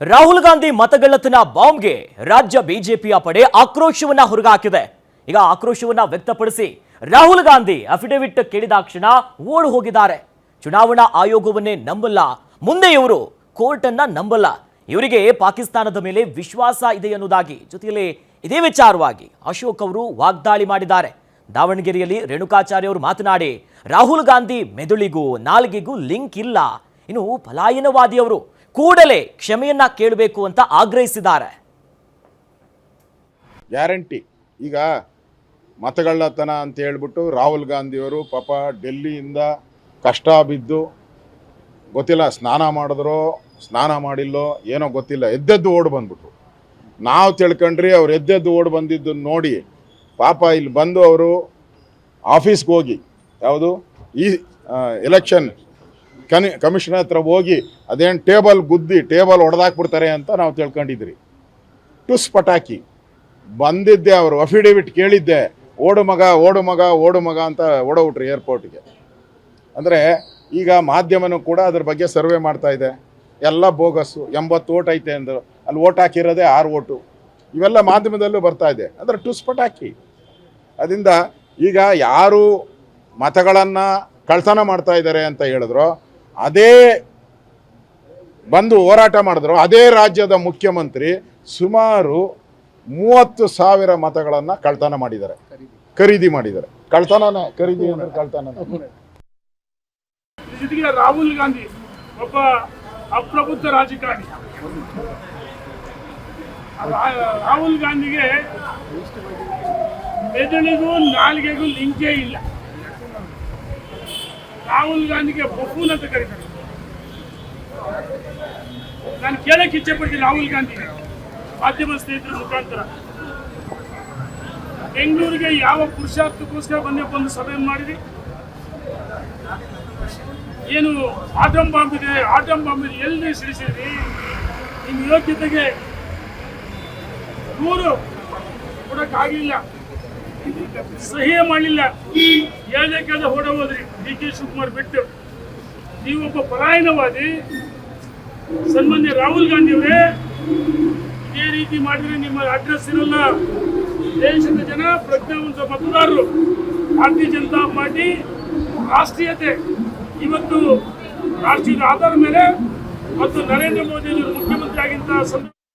ರಾಹುಲ್ ಗಾಂಧಿ ಮತಗಳ್ಳತನ ಬಾಂಬ್ಗೆ ರಾಜ್ಯ ಬಿಜೆಪಿಯ ಪಡೆ ಆಕ್ರೋಶವನ್ನ ಹೊರಗಾಕಿದೆ. ಈಗ ಆಕ್ರೋಶವನ್ನ ವ್ಯಕ್ತಪಡಿಸಿ ರಾಹುಲ್ ಗಾಂಧಿ ಅಫಿಡವಿಟ್ ಕೇಳಿದಾಕ್ಷಣ ಓಡು ಹೋಗಿದ್ದಾರೆ. ಚುನಾವಣಾ ಆಯೋಗವನ್ನೇ ನಂಬಲ್ಲ, ಮುಂದೆ ಇವರು ಕೋರ್ಟ್ ಅನ್ನ ನಂಬಲ್ಲ. ಇವರಿಗೆ ಪಾಕಿಸ್ತಾನದ ಮೇಲೆ ವಿಶ್ವಾಸ ಇದೆ ಎನ್ನುವುದಾಗಿ ಜೊತೆಯಲ್ಲಿ ಇದೇ ವಿಚಾರವಾಗಿ ಅಶೋಕ್ ಅವರು ವಾಗ್ದಾಳಿ ಮಾಡಿದ್ದಾರೆ. ದಾವಣಗೆರೆಯಲ್ಲಿ ರೇಣುಕಾಚಾರ್ಯ ಅವರು ಮಾತನಾಡಿ, ರಾಹುಲ್ ಗಾಂಧಿ ಮೆದುಳಿಗೂ ನಾಲ್ಗೆಗೂ ಲಿಂಕ್ ಇಲ್ಲ. ಇನ್ನು ಪಲಾಯನವಾದಿಯವರು ಕೂಡಲೇ ಕ್ಷಮೆಯನ್ನ ಕೇಳಬೇಕು ಅಂತ ಆಗ್ರಹಿಸಿದ್ದಾರೆ. ಗ್ಯಾರಂಟಿ. ಈಗ ಮತಗಳ್ಳತನ ಅಂತ ಹೇಳ್ಬಿಟ್ಟು ರಾಹುಲ್ ಗಾಂಧಿಯವರು ಪಾಪ ಡೆಲ್ಲಿಯಿಂದ ಕಷ್ಟ ಬಿದ್ದು ಗೊತ್ತಿಲ್ಲ ಸ್ನಾನ ಮಾಡಿದ್ರೋ, ಸ್ನಾನ ಮಾಡಿಲ್ಲೋ ಏನೋ ಗೊತ್ತಿಲ್ಲ, ಎದ್ದೆದ್ದು ಓಡ್ ಬಂದ್ಬಿಟ್ರು. ನಾವು ತಿಳ್ಕೊಂಡ್ರಿ ಅವ್ರು ಎದ್ದೆದ್ದು ಓಡ್ ಬಂದಿದ್ದನ್ನು ನೋಡಿ ಪಾಪ ಇಲ್ಲಿ ಬಂದು ಅವರು ಆಫೀಸ್ಗೆ ಹೋಗಿ ಯಾವುದು ಈ ಎಲೆಕ್ಷನ್ ಕನಿ, ಕಮಿಷನ್ ಹತ್ರ ಹೋಗಿ ಅದೇನು ಟೇಬಲ್ ಗುದ್ದಿ ಟೇಬಲ್ ಹೊಡೆದಾಕ್ಬಿಡ್ತಾರೆ ಅಂತ ನಾವು ತಿಳ್ಕೊಂಡಿದ್ರಿ. ಟುಸ್ ಪಟಾಕಿ. ಬಂದಿದ್ದೆ ಅವರು, ಅಫಿಡೇವಿಟ್ ಕೇಳಿದ್ದೆ, ಓಡು ಮಗ ಓಡು ಮಗ ಓಡು ಮಗ ಅಂತ ಓಡೋಬಿಟ್ರಿ ಏರ್ಪೋರ್ಟ್ಗೆ. ಅಂದರೆ ಈಗ ಮಾಧ್ಯಮನೂ ಕೂಡ ಅದ್ರ ಬಗ್ಗೆ ಸರ್ವೆ ಮಾಡ್ತಾ ಇದೆ. ಎಲ್ಲ ಬೋಗಸ್ಸು, ಎಂಬತ್ತು ಓಟ್ ಐತೆ ಅಂದರು. ಅಲ್ಲಿ ಓಟ್ ಹಾಕಿರೋದೇ ಆರು ಓಟು. ಇವೆಲ್ಲ ಮಾಧ್ಯಮದಲ್ಲೂ ಬರ್ತಾ ಇದೆ. ಅಂದರೆ ಟುಸ್ ಪಟಾಕಿ. ಅದರಿಂದ ಈಗ ಯಾರು ಮತಗಳನ್ನು ಕಳ್ತನ ಮಾಡ್ತಾ ಇದ್ದಾರೆ ಅಂತ ಹೇಳಿದ್ರು. ಅದೇ ಬಂದು ಹೋರಾಟ ಮಾಡಿದ್ರು. ಅದೇ ರಾಜ್ಯದ ಮುಖ್ಯಮಂತ್ರಿ ಸುಮಾರು ಮೂವತ್ತು ಸಾವಿರ ಮತಗಳನ್ನು ಕಳ್ತನ ಮಾಡಿದ್ದಾರೆ. ಖರೀದಿ ಮಾಡಿದ್ದಾರೆ. ಕಳ್ತನ ಖರೀದಿ ಅಂದ್ರೆ ಕಳ್ತನ ರಾಹುಲ್ ಗಾಂಧಿ ಒಬ್ಬ ಅಪ್ರಬುದ್ಧ ರಾಜಕಾರಣಿ. ರಾಹುಲ್ ಗಾಂಧಿಗೆ ಮೆದುಳಿಗೂ ನಾಲಿಗೆಗೂ ಲಿಂಕೇ ಇಲ್ಲ. ರಾಹುಲ್ ಗಾಂಧಿಗೆ ಬಫೂನ್ ಅಂತ ಕರೀತಾರೆ. ನಾನು ಕೇಳಕ್ಕೆ ಇಚ್ಛೆ ಪಡ್ತೀನಿ ರಾಹುಲ್ ಗಾಂಧಿ ಮಾಧ್ಯಮ ಸ್ನೇಹಿತರ ಮುಖಾಂತರ. ಬೆಂಗಳೂರಿಗೆ ಯಾವ ಪುರುಷಾರ್ಥಕ್ಕೋಸ್ಕರ ಬಂದೇ ಬಂದು ಸಭೆ ಮಾಡಿರಿ. ಏನು ಆಟಂ ಬಾಂಬ್ ಇದೆ ಆಟಂ ಬಾಂಬ್ ಇದೆ ಎಲ್ಲಿ ಸಿಡಿಸಿದ್ರಿ? ನಿಮ್ಮ ಯೋಗ್ಯತೆಗೆ ದೂರು ಕೊಡಕ್ಕಾಗಲಿಲ್ಲ. ಸಹಿಯೇ ಮಾಡಲಿಲ್ಲ. ಹೇಳ್ಬೇಕಾದ ಹೊಡೆ ಹೋದ್ರಿ, ಡಿ ಕೆ ಶಿವಕುಮಾರ್ ಬಿಟ್ಟು. ನೀವೊಬ್ಬ ಪಲಾಯನವಾದಿ ಸನ್ಮಾನ್ಯ ರಾಹುಲ್ ಗಾಂಧಿ ಅವರೇ ಇದೇ ರೀತಿ ಮಾಡಿದ್ರೆ ನಿಮ್ಮ ಅಡ್ರೆಸ್ ಇರಲ್ಲ. ದೇಶದ ಜನ ಪ್ರಜ್ಞಾವಂತ ಮತದಾರರು, ಭಾರತೀಯ ಜನತಾ ಪಾರ್ಟಿ ರಾಷ್ಟ್ರೀಯತೆ. ಇವತ್ತು ರಾಷ್ಟ್ರೀಯದ ಆಧಾರದ ಮೇಲೆ ಮತ್ತು ನರೇಂದ್ರ ಮೋದಿ ಮುಖ್ಯಮಂತ್ರಿ ಸಂದರ್ಭ